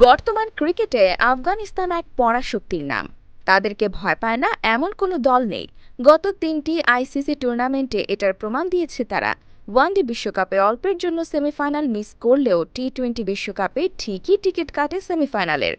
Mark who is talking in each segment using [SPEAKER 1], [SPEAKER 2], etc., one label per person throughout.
[SPEAKER 1] বর্তমান ক্রিকেটে আফগানিস্তান এক পরাশক্তির নাম। তাদেরকে ভয় পায় না এমন কোনো দল নেই। গত তিনটি আইসিসি টুর্নামেন্টে এটার প্রমাণ দিয়েছে তারা। ওয়ানডে বিশ্বকাপে অল্পের জন্য সেমিফাইনাল মিস করলেও টি টোয়েন্টি বিশ্বকাপে ঠিকই টিকিট কাটে সেমিফাইনালের।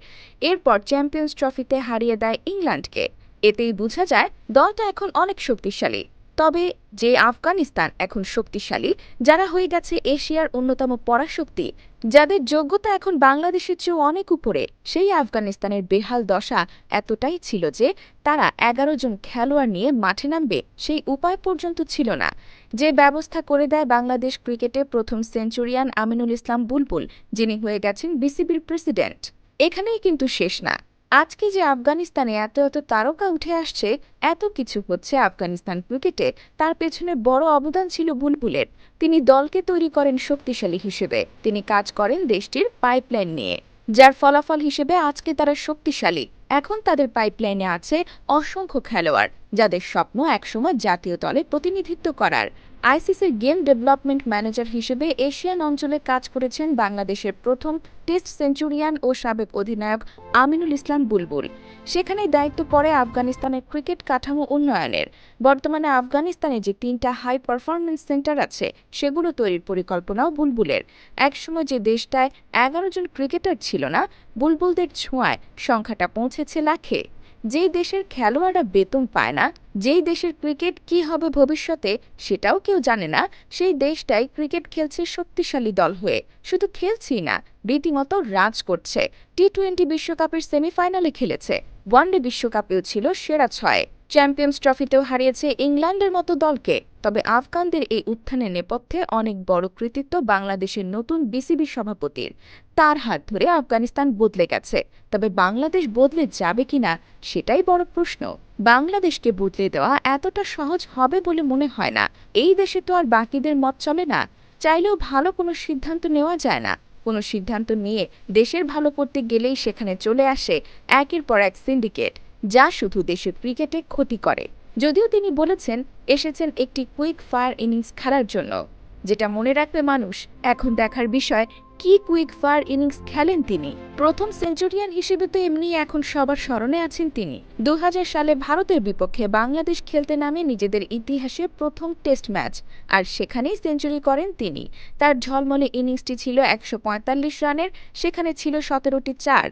[SPEAKER 1] এরপর চ্যাম্পিয়ন্স ট্রফিতে হারিয়ে দেয় ইংল্যান্ডকে। এতেই বোঝা যায় দলটা এখন অনেক শক্তিশালী। তবে যে আফগানিস্তান এখন শক্তিশালী, যারা হয়ে গেছে এশিয়ার অন্যতম পরাশক্তি, যাদের যোগ্যতা এখন বাংলাদেশের চেয়েও অনেক উপরে, সেই আফগানিস্তানের বেহাল দশা এতটাই ছিল যে তারা এগারো জন খেলোয়াড় নিয়ে মাঠে নামবে সেই উপায় পর্যন্ত ছিল না। যে ব্যবস্থা করে দেয় বাংলাদেশ ক্রিকেটে প্রথম সেঞ্চুরিয়ান আমিনুল ইসলাম বুলবুল, যিনি হয়ে গেছেন বিসিবির প্রেসিডেন্ট। এখানেই কিন্তু শেষ না। আজকে যে আফগানিস্তানে এত এত তারকা উঠে আসছে, এত কিছু হচ্ছে আফগানিস্তান ক্রিকেটে। তার পেছনে বড় অবদান ছিল বুলবুলের। তিনি দলকে তৈরি করেন শক্তিশালী হিসেবে। তিনি কাজ করেন দেশটির পাইপলাইন নিয়ে, যার ফলাফল হিসেবে আজকে তারা শক্তিশালী। এখন তাদের পাইপলাইনে আছে অসংখ্য খেলোয়াড়, যাদের স্বপ্ন একসময় জাতীয় দলে প্রতিনিধিত্ব করার। আইসিসির গেম ডেভেলপমেন্ট ম্যানেজার হিসেবে এশিয়ান অঞ্চলে কাজ করেছেন বাংলাদেশের প্রথম টেস্ট সেঞ্চুরিয়ান ও সাবেক অধিনায়ক আমিনুল ইসলাম বুলবুল। সেখানে দায়িত্ব পড়ে আফগানিস্তানের ক্রিকেট কাঠামো উন্নয়নের। বর্তমানে আফগানিস্তানে যে তিনটা হাই পারফরমেন্স সেন্টার আছে, সেগুলো তৈরির পরিকল্পনাও বুলবুলের। একসময় যে দেশটায় এগারো জন ক্রিকেটার ছিল না, বুলবুলদের ছোঁয়ায় সংখ্যাটা পৌঁছেছে লাখে। যে দেশের খেলোয়াড়রা বেতন পায় না যেই দেশের ক্রিকেট কি হবে ভবিষ্যতে সেটাও কেউ জানে না। সেই দেশটাই ক্রিকেট খেলছে শক্তিশালী দল হয়ে। শুধু খেলছেই না, রীতিমতো রাজ করছে। টি টোয়েন্টি বিশ্বকাপের সেমিফাইনালে খেলেছে। ওয়ানডে বিশ্বকাপেও ছিল সেরা ছয়। চ্যাম্পিয়ন্স ট্রফিতেও হারিয়েছে ইংল্যান্ডের মতো দলকে। তবে আফগানদের এই উত্থানের নেপথ্যে অনেক বড় কৃতিত্ব বাংলাদেশের নতুন বিসিবি সভাপতির। তার হাত ধরে আফগানিস্তান বদলে গেছে। তবে বাংলাদেশ বদলে যাবে কিনা সেটাই বড় প্রশ্ন। বাংলাদেশকে বদলে দেওয়া এতটা সহজ হবে বলে মনে হয় না। এই দেশে তো আর বাকিদের মত চলে না। চাইলেও ভালো কোনো সিদ্ধান্ত নেওয়া যায় না। কোনো সিদ্ধান্ত নিয়ে দেশের ভালো করতে গেলেই সেখানে চলে আসে একের পর এক সিন্ডিকেট, যা শুধু দেশের ক্রিকেটে ক্ষতি করে। যদিও তিনি বলেছেন, এসেছেন একটি কুইক ফায়ার ইনিংস খেলার জন্য। যেটা মনে রাখবে মানুষ, এখন দেখার বিষয় কি কুইক ফায়ার ইনিংস খেলেন তিনি। প্রথম সেঞ্চুরিয়ান হিসেবে তো এমনি এখন সবার স্মরণে আছেন তিনি। দু হাজার সালে ভারতের বিপক্ষে বাংলাদেশ খেলতে নামে নিজেদের ইতিহাসে প্রথম টেস্ট ম্যাচ, আর সেখানেই সেঞ্চুরি করেন তিনি। তার ঝলমলে ইনিংসটি ছিল একশো পঁয়তাল্লিশ রানের, সেখানে ছিল সতেরোটি চার।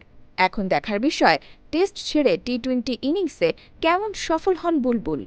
[SPEAKER 1] এখন দেখার বিষয়, টেস্ট ছেড়ে টি টোয়েন্টি ইনিংসে কেমন সফল হন বুলবুল?